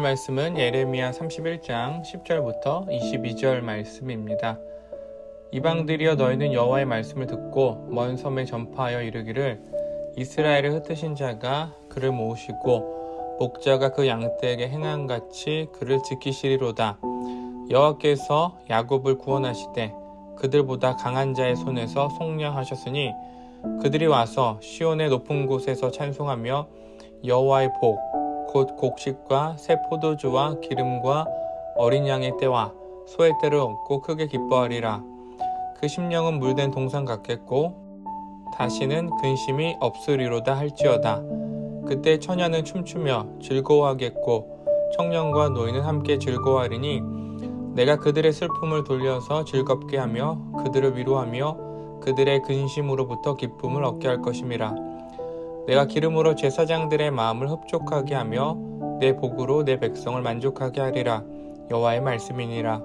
오늘 말씀은 예레미야 31장 10절부터 22절 말씀입니다. 이방들이여 너희는 여호와의 말씀을 듣고 먼 섬에 전파하여 이르기를 이스라엘을 흩으신 자가 그를 모으시고 목자가 그 양떼에게 행한 같이 그를 지키시리로다. 여호와께서 야곱을 구원하시되 그들보다 강한 자의 손에서 속량하셨으니 그들이 와서 시온의 높은 곳에서 찬송하며 여호와의 복 곧 곡식과 새 포도주와 기름과 어린 양의 때와 소의 때를 얻고 크게 기뻐하리라. 그 심령은 물된 동상 같겠고 다시는 근심이 없으리로다 할지어다. 그때 처녀는 춤추며 즐거워하겠고 청년과 노인은 함께 즐거워하리니 내가 그들의 슬픔을 돌려서 즐겁게 하며 그들을 위로하며 그들의 근심으로부터 기쁨을 얻게 할 것임이라. 내가 기름으로 제사장들의 마음을 흡족하게 하며 내 복으로 내 백성을 만족하게 하리라. 여호와의 말씀이니라.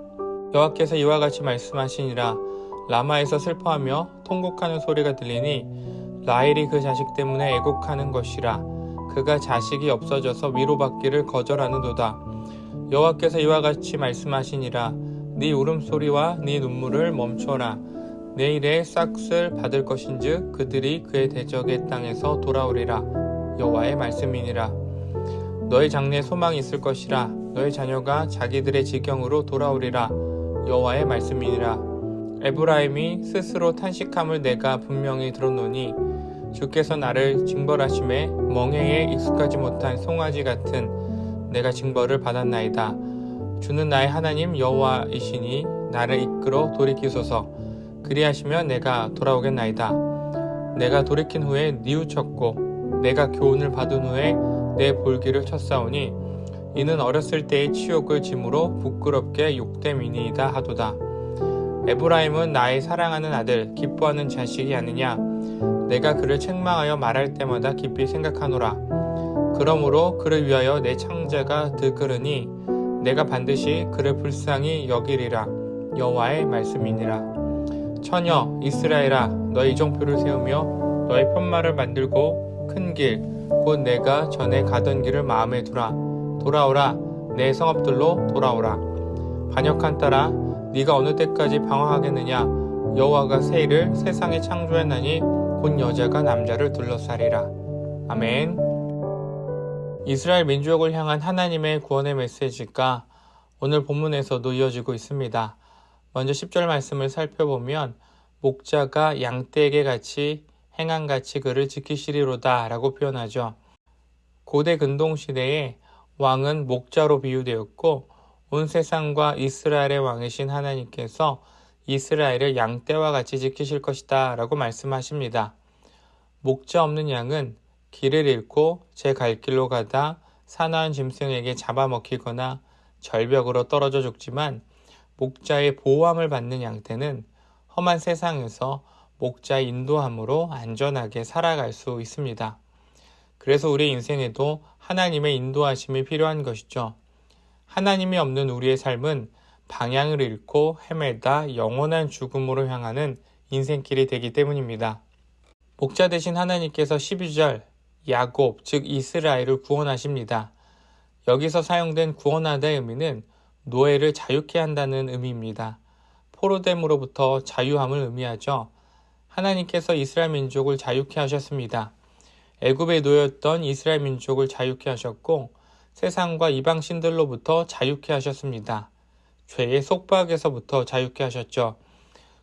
여호와께서 이와 같이 말씀하시니라. 라마에서 슬퍼하며 통곡하는 소리가 들리니 라헬이 그 자식 때문에 애곡하는 것이라. 그가 자식이 없어져서 위로받기를 거절하는도다. 여호와께서 이와 같이 말씀하시니라. 네 울음소리와 네 눈물을 멈춰라. 내일에 싹쓸 받을 것인즉 그들이 그의 대적의 땅에서 돌아오리라. 여호와의 말씀이니라. 너의 장래에 소망이 있을 것이라. 너의 자녀가 자기들의 지경으로 돌아오리라. 여호와의 말씀이니라. 에브라임이 스스로 탄식함을 내가 분명히 들었노니 주께서 나를 징벌하심에 멍해에 익숙하지 못한 송아지 같은 내가 징벌을 받았나이다. 주는 나의 하나님 여호와이시니 나를 이끌어 돌이키소서 그리하시면 내가 돌아오겠나이다. 내가 돌이킨 후에 뉘우쳤고 내가 교훈을 받은 후에 내 볼기를 쳤사오니 이는 어렸을 때의 치욕을 짐으로 부끄럽게 욕됨이니이다 하도다. 에브라임은 나의 사랑하는 아들 기뻐하는 자식이 아니냐 내가 그를 책망하여 말할 때마다 깊이 생각하노라. 그러므로 그를 위하여 내 창자가 들끓으니 내가 반드시 그를 불쌍히 여기리라 여호와의 말씀이니라. 처녀 이스라엘아 너의 이정표를 세우며 너의 편말을 만들고 큰 길 곧 내가 전에 가던 길을 마음에 두라. 돌아오라. 내 성읍들로 돌아오라. 반역한 딸아 네가 어느 때까지 방황하겠느냐? 여호와가 새 일을 세상에 창조했나니 곧 여자가 남자를 둘러싸리라. 아멘. 이스라엘 민족을 향한 하나님의 구원의 메시지가 오늘 본문에서도 이어지고 있습니다. 먼저 10절 말씀을 살펴보면 목자가 양떼에게 같이 행한 같이 그를 지키시리로다 라고 표현하죠. 고대 근동 시대에 왕은 목자로 비유되었고 온 세상과 이스라엘의 왕이신 하나님께서 이스라엘을 양떼와 같이 지키실 것이다 라고 말씀하십니다. 목자 없는 양은 길을 잃고 제 갈 길로 가다 사나운 짐승에게 잡아먹히거나 절벽으로 떨어져 죽지만 목자의 보호함을 받는 양떼는 험한 세상에서 목자의 인도함으로 안전하게 살아갈 수 있습니다. 그래서 우리 인생에도 하나님의 인도하심이 필요한 것이죠. 하나님이 없는 우리의 삶은 방향을 잃고 헤매다 영원한 죽음으로 향하는 인생길이 되기 때문입니다. 목자 대신 하나님께서 12절 야곱 즉 이스라엘을 구원하십니다. 여기서 사용된 구원하다의 의미는 노예를 자유케 한다는 의미입니다. 포로됨으로부터 자유함을 의미하죠. 하나님께서 이스라엘 민족을 자유케 하셨습니다. 애굽에 놓였던 이스라엘 민족을 자유케 하셨고 세상과 이방 신들로부터 자유케 하셨습니다. 죄의 속박에서부터 자유케 하셨죠.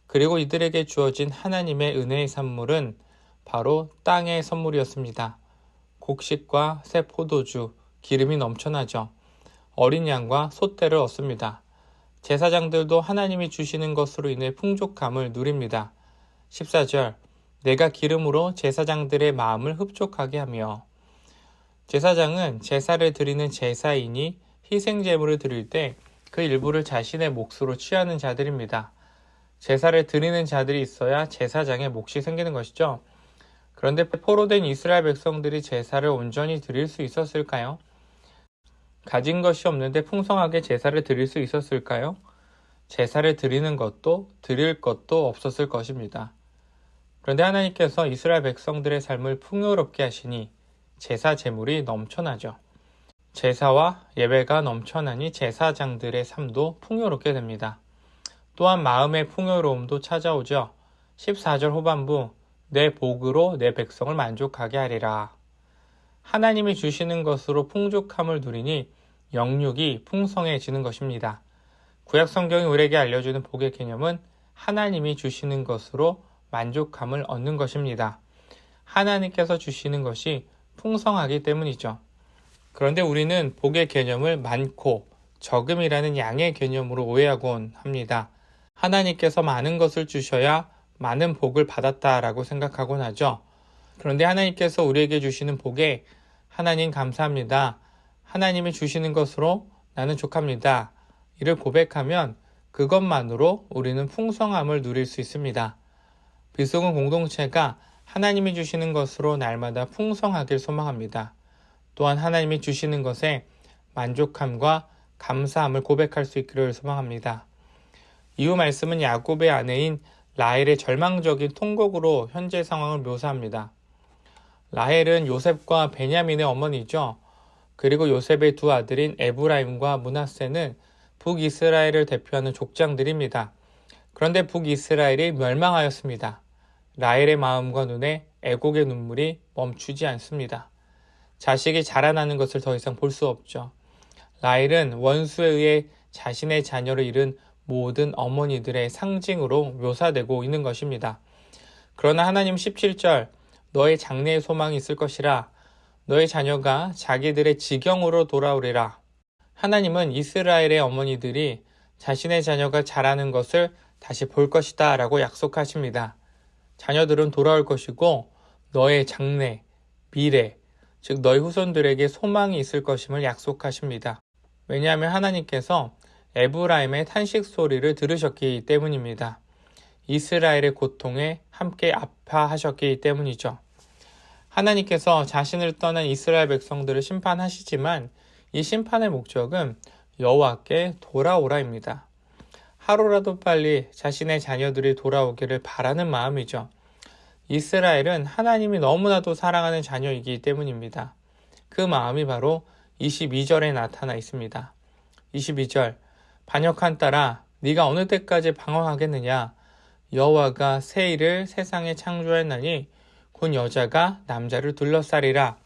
그리고 이들에게 주어진 하나님의 은혜의 산물은 바로 땅의 선물이었습니다. 곡식과 새 포도주, 기름이 넘쳐나죠. 어린 양과 소떼를 얻습니다. 제사장들도 하나님이 주시는 것으로 인해 풍족함을 누립니다. 14절 내가 기름으로 제사장들의 마음을 흡족하게 하며 제사장은 제사를 드리는 제사인이 희생 제물을 드릴 때 그 일부를 자신의 몫으로 취하는 자들입니다. 제사를 드리는 자들이 있어야 제사장의 몫이 생기는 것이죠. 그런데 포로된 이스라엘 백성들이 제사를 온전히 드릴 수 있었을까요? 가진 것이 없는데 풍성하게 제사를 드릴 수 있었을까요? 제사를 드리는 것도 드릴 것도 없었을 것입니다. 그런데 하나님께서 이스라엘 백성들의 삶을 풍요롭게 하시니 제사 제물이 넘쳐나죠. 제사와 예배가 넘쳐나니 제사장들의 삶도 풍요롭게 됩니다. 또한 마음의 풍요로움도 찾아오죠. 14절 후반부 내 복으로 내 백성을 만족하게 하리라. 하나님이 주시는 것으로 풍족함을 누리니 영육이 풍성해지는 것입니다. 구약 성경이 우리에게 알려주는 복의 개념은 하나님이 주시는 것으로 만족함을 얻는 것입니다. 하나님께서 주시는 것이 풍성하기 때문이죠. 그런데 우리는 복의 개념을 많고 적음이라는 양의 개념으로 오해하곤 합니다. 하나님께서 많은 것을 주셔야 많은 복을 받았다라고 생각하곤 하죠. 그런데 하나님께서 우리에게 주시는 복에 하나님 감사합니다. 하나님이 주시는 것으로 나는 족합니다. 이를 고백하면 그것만으로 우리는 풍성함을 누릴 수 있습니다. 비속은 공동체가 하나님이 주시는 것으로 날마다 풍성하길 소망합니다. 또한 하나님이 주시는 것에 만족함과 감사함을 고백할 수 있기를 소망합니다. 이후 말씀은 야곱의 아내인 라헬의 절망적인 통곡으로 현재 상황을 묘사합니다. 라헬은 요셉과 베냐민의 어머니죠. 그리고 요셉의 두 아들인 에브라임과 문하세는 북이스라엘을 대표하는 족장들입니다. 그런데 북이스라엘이 멸망하였습니다. 라헬의 마음과 눈에 애곡의 눈물이 멈추지 않습니다. 자식이 자라나는 것을 더 이상 볼 수 없죠. 라헬은 원수에 의해 자신의 자녀를 잃은 모든 어머니들의 상징으로 묘사되고 있는 것입니다. 그러나 하나님 17절 너의 장래의 소망이 있을 것이라 너의 자녀가 자기들의 지경으로 돌아오리라. 하나님은 이스라엘의 어머니들이 자신의 자녀가 자라는 것을 다시 볼 것이다 라고 약속하십니다. 자녀들은 돌아올 것이고 너의 장래, 미래, 즉 너희 후손들에게 소망이 있을 것임을 약속하십니다. 왜냐하면 하나님께서 에브라임의 탄식 소리를 들으셨기 때문입니다. 이스라엘의 고통에 함께 아파하셨기 때문이죠. 하나님께서 자신을 떠난 이스라엘 백성들을 심판하시지만 이 심판의 목적은 여호와께 돌아오라입니다. 하루라도 빨리 자신의 자녀들이 돌아오기를 바라는 마음이죠. 이스라엘은 하나님이 너무나도 사랑하는 자녀이기 때문입니다. 그 마음이 바로 22절에 나타나 있습니다. 22절 반역한 딸아 네가 어느 때까지 방황하겠느냐 여호와가 새 일을 세상에 창조했나니 곧 여자가 남자를 둘러싸리라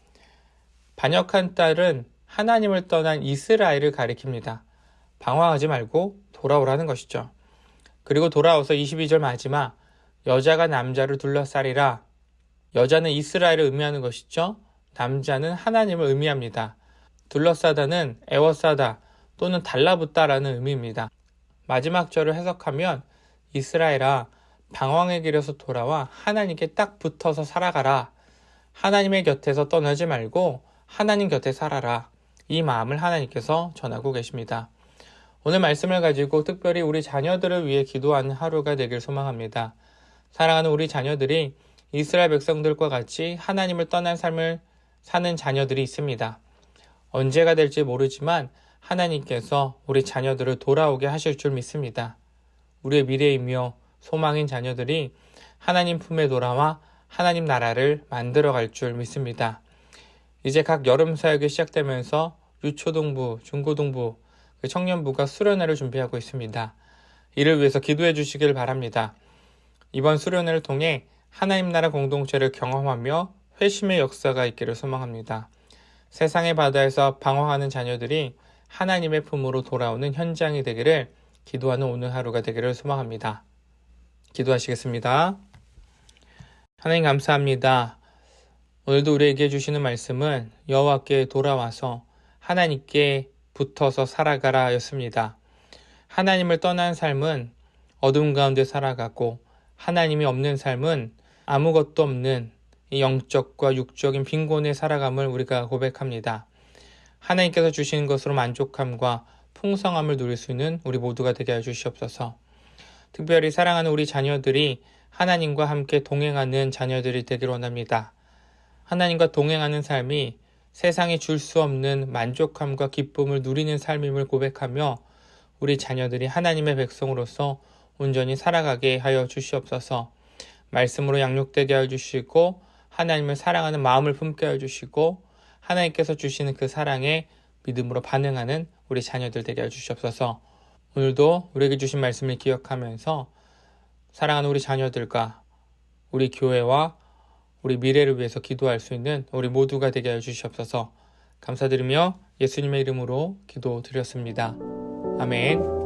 반역한 딸은 하나님을 떠난 이스라엘을 가리킵니다. 방황하지 말고 돌아오라는 것이죠. 그리고 돌아와서 22절 마지막 여자가 남자를 둘러싸리라 여자는 이스라엘을 의미하는 것이죠. 남자는 하나님을 의미합니다. 둘러싸다는 애워싸다 또는 달라붙다라는 의미입니다. 마지막 절을 해석하면 이스라엘아 방황의 길에서 돌아와 하나님께 딱 붙어서 살아가라. 하나님의 곁에서 떠나지 말고 하나님 곁에 살아라. 이 마음을 하나님께서 전하고 계십니다. 오늘 말씀을 가지고 특별히 우리 자녀들을 위해 기도하는 하루가 되길 소망합니다. 사랑하는 우리 자녀들이 이스라엘 백성들과 같이 하나님을 떠난 삶을 사는 자녀들이 있습니다. 언제가 될지 모르지만 하나님께서 우리 자녀들을 돌아오게 하실 줄 믿습니다. 우리의 미래이며 소망인 자녀들이 하나님 품에 돌아와 하나님 나라를 만들어 갈 줄 믿습니다. 이제 각 여름 사역이 시작되면서 유초동부, 중고동부, 그 청년부가 수련회를 준비하고 있습니다. 이를 위해서 기도해 주시길 바랍니다. 이번 수련회를 통해 하나님 나라 공동체를 경험하며 회심의 역사가 있기를 소망합니다. 세상의 바다에서 방황하는 자녀들이 하나님의 품으로 돌아오는 현장이 되기를 기도하는 오늘 하루가 되기를 소망합니다. 기도하시겠습니다. 하나님 감사합니다. 오늘도 우리에게 주시는 말씀은 여호와께 돌아와서 하나님께 붙어서 살아가라 였습니다. 하나님을 떠난 삶은 어둠 가운데 살아가고 하나님이 없는 삶은 아무것도 없는 영적과 육적인 빈곤에 살아감을 우리가 고백합니다. 하나님께서 주시는 것으로 만족함과 풍성함을 누릴 수 있는 우리 모두가 되게 해 주시옵소서. 특별히 사랑하는 우리 자녀들이 하나님과 함께 동행하는 자녀들이 되기를 원합니다. 하나님과 동행하는 삶이 세상이 줄 수 없는 만족함과 기쁨을 누리는 삶임을 고백하며 우리 자녀들이 하나님의 백성으로서 온전히 살아가게 하여 주시옵소서. 말씀으로 양육되게 하여 주시고 하나님을 사랑하는 마음을 품게 하여 주시고 하나님께서 주시는 그 사랑에 믿음으로 반응하는 우리 자녀들 되게 해주시옵소서. 오늘도 우리에게 주신 말씀을 기억하면서 사랑하는 우리 자녀들과 우리 교회와 우리 미래를 위해서 기도할 수 있는 우리 모두가 되게 해주시옵소서. 감사드리며 예수님의 이름으로 기도드렸습니다. 아멘.